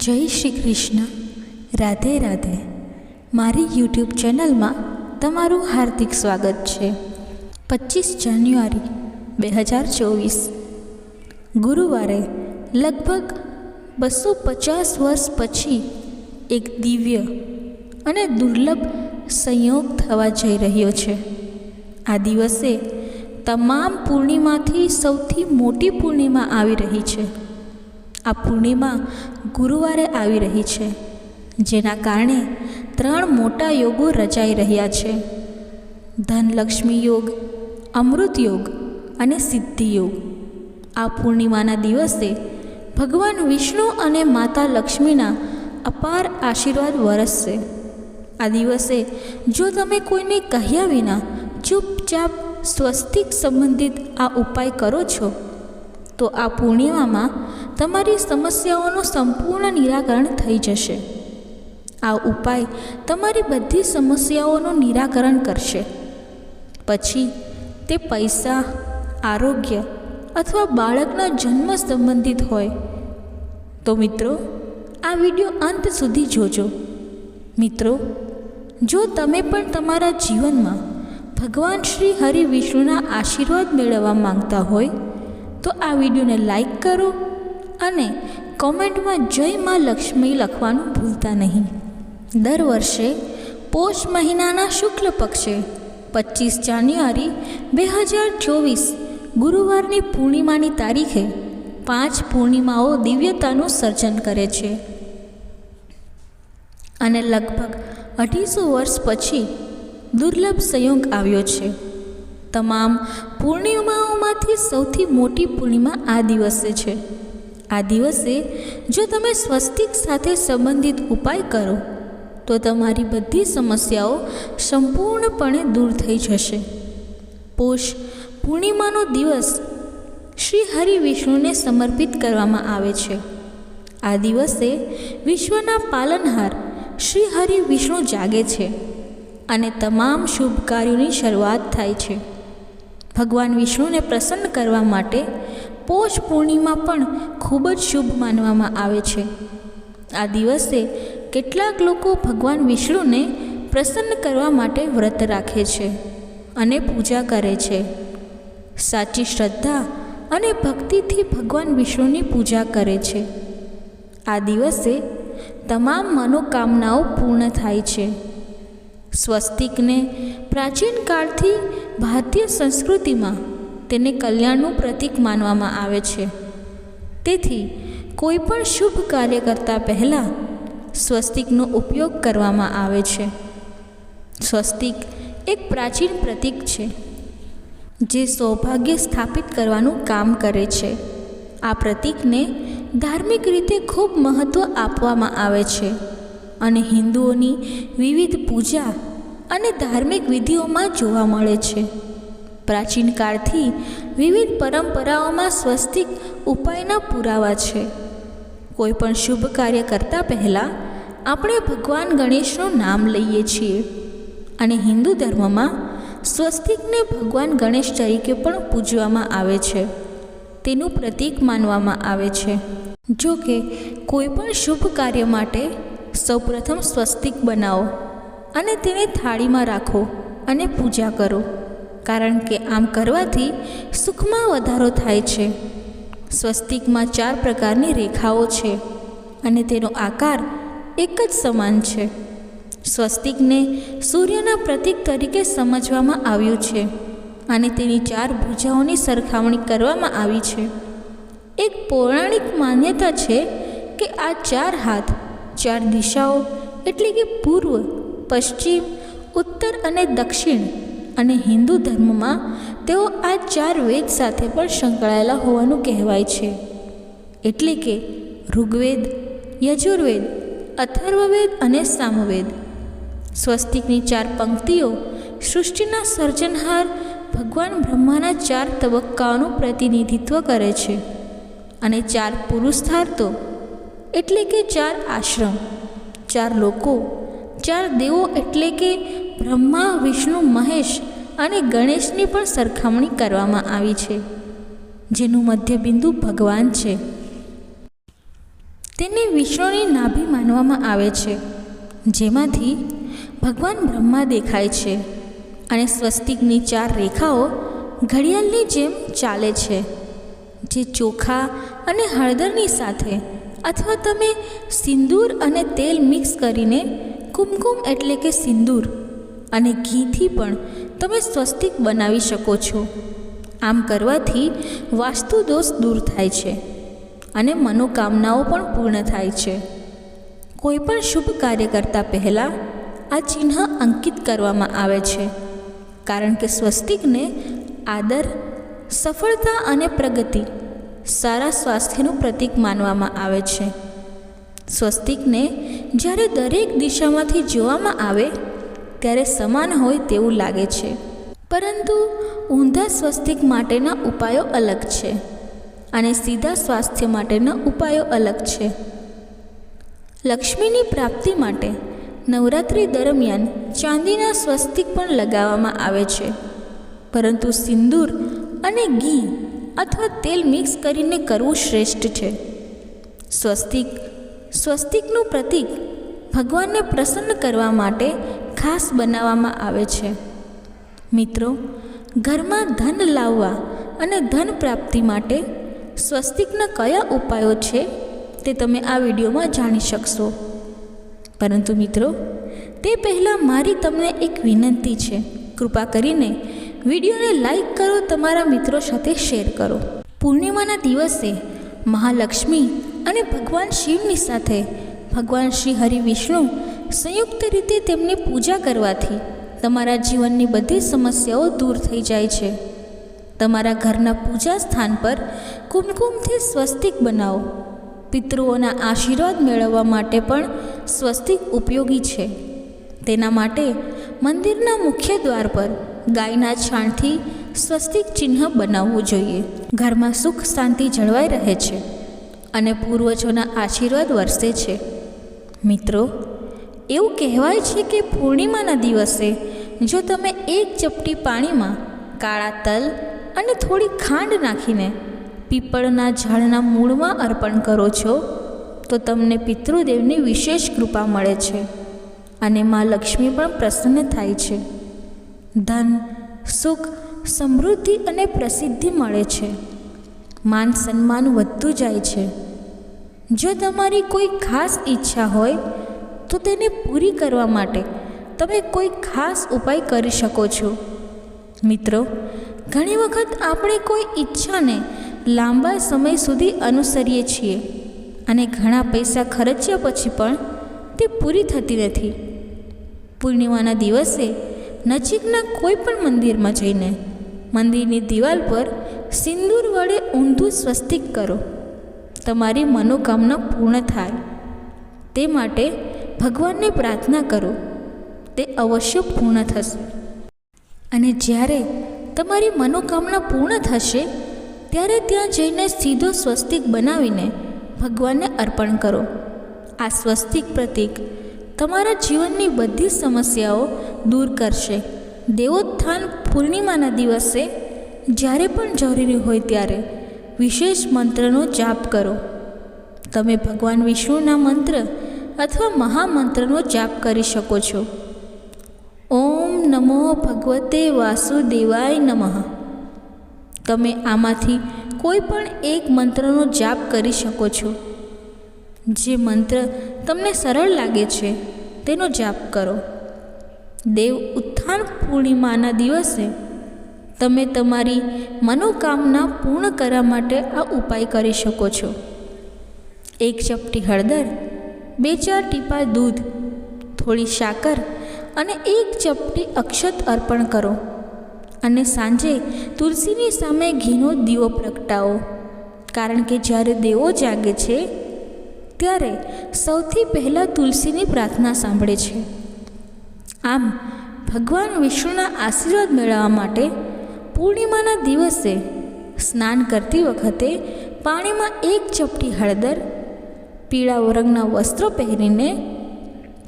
જય શ્રી કૃષ્ણ. રાધે રાધે. મારી યુટ્યુબ ચેનલમાં તમારું હાર્દિક સ્વાગત છે. પચીસ જાન્યુઆરી, બે હજાર ચોવીસ. ગુરુવારે લગભગ બસો પચાસ વર્ષ પછી એક દિવ્ય અને દુર્લભ સંયોગ થવા જઈ રહ્યો છે. આ દિવસે તમામ પૂર્ણિમાથી સૌથી મોટી પૂર્ણિમા આવી રહી છે. આ પૂર્ણિમા ગુરુવારે આવી રહી છે, જેના કારણે ત્રણ મોટા યોગો રચાઈ રહ્યા છે. ધનલક્ષ્મી યોગ, અમૃત યોગ અને સિદ્ધિ યોગ. આ પૂર્ણિમાના દિવસે ભગવાન વિષ્ણુ અને માતા લક્ષ્મીના અપાર આશીર્વાદ વરસશે. આ દિવસે જો તમે કોઈને કહ્યા વિના ચૂપચાપ સ્વસ્તિક સંબંધિત આ ઉપાય કરો છો, તો આ પૂર્ણિમામાં તમારી સમસ્યાઓનું સંપૂર્ણ નિરાકરણ થઈ જશે. આ ઉપાય તમારી બધી સમસ્યાઓનું નિરાકરણ કરશે. પછી તે પૈસા, આરોગ્ય અથવા બાળકના જન્મ સંબંધિત હોય. તો મિત્રો, આ વીડિયો અંત સુધી જોજો. મિત્રો, જો તમે પણ તમારા જીવનમાં ભગવાન શ્રી હરિ વિષ્ણુના આશીર્વાદ મેળવવા માંગતા હોય, તો આ વિડીયોને લાઈક કરો અને કોમેન્ટમાં જય મા લક્ષ્મી લખવાનું ભૂલતા નહીં. દર વર્ષે પોષ મહિનાના શુક્લ પક્ષે પચીસ જાન્યુઆરી બે હજાર ચોવીસ ગુરુવારની પૂર્ણિમાની તારીખે પાંચ પૂર્ણિમાઓ દિવ્યતાનું સર્જન કરે છે. અને લગભગ અઢીસો વર્ષ પછી દુર્લભ સંયોગ આવ્યો છે. તમામ પૂર્ણિમાઓમાંથી સૌથી મોટી પૂર્ણિમા આ દિવસે છે. આ દિવસે જો તમે સ્વસ્તિક સાથે સંબંધિત ઉપાય કરો, તો તમારી બધી સમસ્યાઓ સંપૂર્ણપણે દૂર થઈ જશે. પોષ પૂર્ણિમાનો દિવસ શ્રી હરિ વિષ્ણુને સમર્પિત કરવામાં આવે છે. આ દિવસે વિશ્વના પાલનહાર શ્રી હરિ વિષ્ણુ જાગે છે અને તમામ શુભ કાર્યોની શરૂઆત થાય છે. ભગવાન વિષ્ણુને પ્રસન્ન કરવા માટે પોષ પૂર્ણિમા પણ ખૂબ જ શુભ માનવામાં આવે છે. આ દિવસે કેટલાક લોકો ભગવાન વિષ્ણુને પ્રસન્ન કરવા માટે વ્રત રાખે છે અને પૂજા કરે છે. સાચી શ્રદ્ધા અને ભક્તિથી ભગવાન વિષ્ણુની પૂજા કરે છે. આ દિવસે તમામ મનોકામનાઓ પૂર્ણ થાય છે. સ્વસ્તિકને પ્રાચીન કાળથી ભારતીય સંસ્કૃતિમાં તેને કલ્યાણનું પ્રતીક માનવામાં આવે છે. તેથી, કોઈ પણ શુભ કાર્ય કરતાં પહેલાં સ્વસ્તિકનો ઉપયોગ કરવામાં આવે છે. સ્વસ્તિક એક પ્રાચીન પ્રતીક છે, જે સૌભાગ્ય સ્થાપિત કરવાનું કામ કરે છે. આ પ્રતીકને ધાર્મિક રીતે ખૂબ મહત્ત્વ આપવામાં આવે છે અને હિન્દુઓની વિવિધ પૂજા અને ધાર્મિક વિધિઓમાં જોવા મળે છે. પ્રાચીન કાળથી વિવિધ પરંપરાઓમાં સ્વસ્તિક ઉપાયના પુરાવા છે. કોઈ પણ શુભ કાર્ય કરતાં પહેલાં આપણે ભગવાન ગણેશનું નામ લઈએ છીએ અને હિન્દુ ધર્મમાં સ્વસ્તિકને ભગવાન ગણેશ તરીકે પણ પૂજવામાં આવે છે. તેનું પ્રતીક માનવામાં આવે છે. જો કે કોઈ પણ શુભ કાર્ય માટે સૌપ્રથમ સ્વસ્તિક બનાવો અને તેને થાળીમાં રાખો અને પૂજા કરો. કારણ કે આમ કરવાથી સુખમાં વધારો થાય છે. સ્વસ્તિકમાં ચાર પ્રકારની રેખાઓ છે અને તેનો આકાર એક જ સમાન છે. સ્વસ્તિકને સૂર્યના પ્રતીક તરીકે સમજવામાં આવ્યું છે અને તેની ચાર ભૂજાઓની સરખામણી કરવામાં આવી છે. એક પૌરાણિક માન્યતા છે કે આ ચાર હાથ, ચાર દિશાઓ એટલે કે પૂર્વ, પશ્ચિમ, ઉત્તર અને દક્ષિણ અને હિન્દુ ધર્મમાં તેઓ આ ચાર વેદ સાથે પણ સંકળાયેલા હોવાનું કહેવાય છે. એટલે કે ઋગ્વેદ, યજુર્વેદ, અથર્વવેદ અને સામવેદ. સ્વસ્તિકની ચાર પંક્તિઓ, સૃષ્ટિના સર્જનહાર, ભગવાન બ્રહ્માના ચાર તબક્કાઓનું પ્રતિનિધિત્વ કરે છે. અને ચાર પુરુષાર્થો, એટલે કે ચાર આશ્રમ. ચાર લોકો, ચાર દેવો એટલે કે બ્રહ્મા, વિષ્ણુ, મહેશ અને ગણેશની પણ સરખામણી કરવામાં આવી છે, જેનું મધ્યબિંદુ ભગવાન છે. તેને વિષ્ણુની નાભી માનવામાં આવે છે, જેમાંથી ભગવાન બ્રહ્મા દેખાય છે અને સ્વસ્તિકની ચાર રેખાઓ ઘડિયાળની જેમ ચાલે છે, જે ચોખા અને હળદરની સાથે અથવા તમે સિંદૂર અને તેલ મિક્સ કરીને કુમકુમ એટલે કે સિંદૂર અને ઘીથી પણ તમે સ્વસ્તિક બનાવી શકો છો. આમ કરવાથી વાસ્તુ દોષ દૂર થાય છે અને મનોકામનાઓ પણ પૂર્ણ થાય છે. કોઈ પણ શુભ કાર્ય કરતાં પહેલાં આ ચિહ્ન અંકિત કરવામાં આવે છે, કારણ કે સ્વસ્તિકને આદર, સફળતા અને પ્રગતિ સારા સ્વાસ્થ્યનું પ્રતીક માનવામાં આવે છે. સ્વસ્તિકને જ્યારે દરેક દિશામાંથી જોવામાં આવે ત્યારે સમાન હોય તેવું લાગે છે. પરંતુ ઊંધા સ્વસ્તિક માટેના ઉપાયો અલગ છે અને સીધા સ્વાસ્થ્ય માટેના ઉપાયો અલગ છે. લક્ષ્મીની પ્રાપ્તિ માટે નવરાત્રિ દરમિયાન ચાંદીના સ્વસ્તિક પણ લગાવવામાં આવે છે. પરંતુ સિંદૂર અને ઘી અથવા તેલ મિક્સ કરીને કરવું શ્રેષ્ઠ છે. સ્વસ્તિક, સ્વસ્તિકનું પ્રતીક ભગવાનને પ્રસન્ન કરવા માટે ખાસ બનાવવામાં આવે છે. મિત્રો, ઘરમાં ધન લાવવા અને ધન પ્રાપ્તિ માટે સ્વસ્તિકના કયા ઉપાયો છે તે તમે આ વિડીયોમાં જાણી શકશો. પરંતુ મિત્રો, તે પહેલાં મારી તમને એક વિનંતી છે. કૃપા કરીને વિડીયોને લાઈક કરો, તમારા મિત્રો સાથે શેર કરો. પૂર્ણિમાના દિવસે મહાલક્ષ્મી અને ભગવાન શિવની સાથે ભગવાન શ્રી હરિ વિષ્ણુ સંયુક્ત રીતે તેમની પૂજા કરવાથી તમારા જીવનની બધી સમસ્યાઓ દૂર થઈ જાય છે. તમારા ઘરના પૂજા સ્થાન પર કુમકુમથી સ્વસ્તિક બનાવો. પિતૃઓના આશીર્વાદ મેળવવા માટે પણ સ્વસ્તિક ઉપયોગી છે. તેના માટે મંદિરના મુખ્ય દ્વાર પર ગાયના છાણથી સ્વસ્તિક ચિહ્ન બનાવવું જોઈએ. ઘરમાં સુખ શાંતિ જળવાઈ રહે છે અને પૂર્વજોના આશીર્વાદ વરસે છે. મિત્રો એવું કહેવાય છે કે પૂર્ણિમાના દિવસે જો તમે એક ચપટી પાણીમાં કાળા તલ અને થોડી ખાંડ નાખીને પીપળના ઝાડના મૂળમાં અર્પણ કરો છો, તો તમને પિતૃદેવની વિશેષ કૃપા મળે છે અને મા લક્ષ્મી પણ પ્રસન્ન થાય છે. ધન, સુખ, સમૃદ્ધિ અને પ્રસિદ્ધિ મળે છે. માન સન્માન વધતું જાય છે. જો તમારી કોઈ ખાસ ઈચ્છા હોય તો તેને પૂરી કરવા માટે તમે કોઈ ખાસ ઉપાય કરી શકો છો? મિત્રો, ઘણી વખત આપણે કોઈ ઈચ્છાને લાંબા સમય સુધી અનુસરીએ છીએ અને ઘણા પૈસા ખર્ચ્યા પછી પણ તે પૂરી થતી નથી. પૂર્ણિમાના દિવસે નજીકના કોઈ પણ મંદિરમાં જઈને મંદિરની દિવાલ પર સિંદૂર વડે ઊંધું સ્વસ્તિક કરો. તમારી મનોકામના પૂર્ણ થાય. તે માટે ભગવાનને પ્રાર્થના કરો, તે અવશ્ય પૂર્ણ થશે. અને જ્યારે તમારી મનોકામના પૂર્ણ થશે, ત્યારે ત્યાં જઈને સીધો સ્વસ્તિક બનાવીને ભગવાનને અર્પણ કરો. આ સ્વસ્તિક પ્રતીક તમારા જીવનની બધી સમસ્યાઓ દૂર કરશે. દેવોત્થાન પૂર્ણિમાના દિવસે જ્યારે પણ જરૂરી હોય ત્યારે વિશેષ મંત્રનો જાપ કરો. તમે ભગવાન વિષ્ણુના મંત્ર અથવા મહામંત્રનો જાપ કરી શકો છો. ઓમ નમો ભગવતે વાસુદેવાય નમઃ. તમે આમાંથી કોઈ પણ એક મંત્રનો જાપ કરી શકો છો. જે મંત્ર તમને સરળ લાગે છે, તેનો જાપ કરો. દેવ ઉત્થાન પૂર્ણિમાના દિવસે તમે તમારી મનોકામના પૂર્ણ કરવા માટે આ ઉપાય કરી શકો છો. એક ચપટી હળદર બે ચાર ટીપા દૂધ, થોડી સાકર અને એક ચપટી અક્ષત અર્પણ કરો. અને સાંજે તુલસીની સામે ઘીનો દીવો પ્રગટાવો. કારણ કે જ્યારે દેવો જાગે છે, ત્યારે સૌથી પહેલાં તુલસીની પ્રાર્થના સાંભળે છે. આમ, ભગવાન વિષ્ણુના આશીર્વાદ મેળવવા માટે પૂર્ણિમાના દિવસે સ્નાન કરતી વખતે પાણીમાં એક ચપટી હળદર પીળા રંગના વસ્ત્રો પહેરીને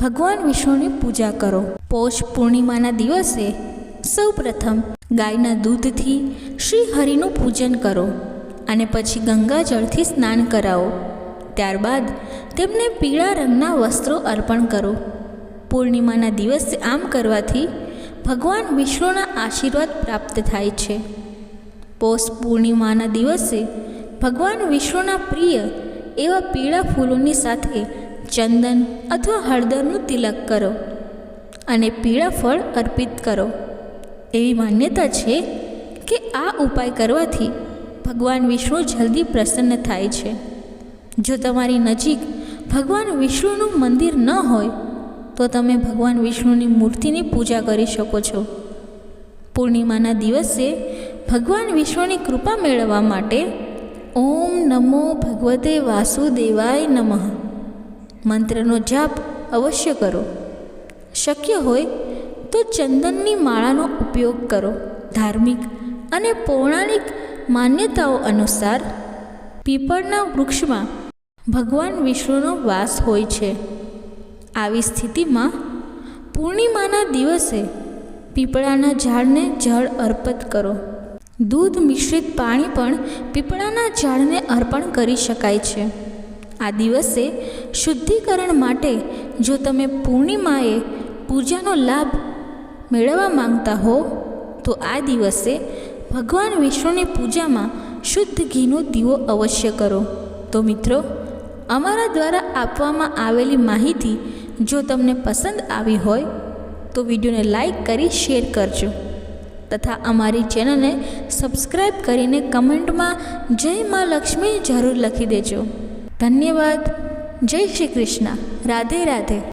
ભગવાન વિષ્ણુની પૂજા કરો. પોષ પૂર્ણિમાના દિવસે સૌપ્રથમ ગાયના દૂધથી શ્રી હરિનું પૂજન કરો અને પછી ગંગાજળથી સ્નાન કરાવો. ત્યારબાદ તેમને પીળા રંગના વસ્ત્રો અર્પણ કરો. પૂર્ણિમાના દિવસે આમ કરવાથી ભગવાન વિષ્ણુના આશીર્વાદ પ્રાપ્ત થાય છે. પોષ પૂર્ણિમાના દિવસે ભગવાન વિષ્ણુના પ્રિય એવા પીળા ફૂલોની સાથે ચંદન અથવા હળદરનું તિલક કરો અને પીળા ફળ અર્પિત કરો. એવી માન્યતા છે કે આ ઉપાય કરવાથી ભગવાન વિષ્ણુ જલ્દી પ્રસન્ન થાય છે. જો તમારી નજીક ભગવાન વિષ્ણુનું મંદિર ન હોય, તો તમે ભગવાન વિષ્ણુની મૂર્તિની પૂજા કરી શકો છો. પૂર્ણિમાના દિવસે ભગવાન વિષ્ણુની કૃપા મેળવવા માટે ઓમ નમો ભગવતે વાસુદેવાય નમઃ. મંત્રનો જાપ અવશ્ય કરો. શક્ય હોય તો ચંદનની માળાનો ઉપયોગ કરો. ધાર્મિક અને પૌરાણિક માન્યતાઓ અનુસાર પીપળના વૃક્ષમાં ભગવાન વિષ્ણુનો વાસ હોય છે. આવી સ્થિતિમાં પૂર્ણિમાના દિવસે પીપળાના ઝાડને જળ અર્પિત કરો. દૂધ મિશ્રિત પાણી પણ પીપળાના ઝાડને અર્પણ કરી શકાય છે. આ દિવસે શુદ્ધિકરણ માટે જો તમે પૂર્ણિમાએ પૂજાનો લાભ મેળવવા માંગતા હો, તો આ દિવસે ભગવાન વિષ્ણુની પૂજામાં શુદ્ધ ઘીનો દીવો અવશ્ય કરો. તો મિત્રો, અમારા દ્વારા આપવામાં આવેલી માહિતી જો તમને પસંદ આવી હોય, તો વિડીયોને લાઈક કરી શેર કરજો. તથા અમારી ચેનલને સબસ્ક્રાઈબ કરીને કમેન્ટમાં જય મા લક્ષ્મી જરૂર લખી દેજો. ધન્યવાદ. જય શ્રી કૃષ્ણ. રાધે રાધે.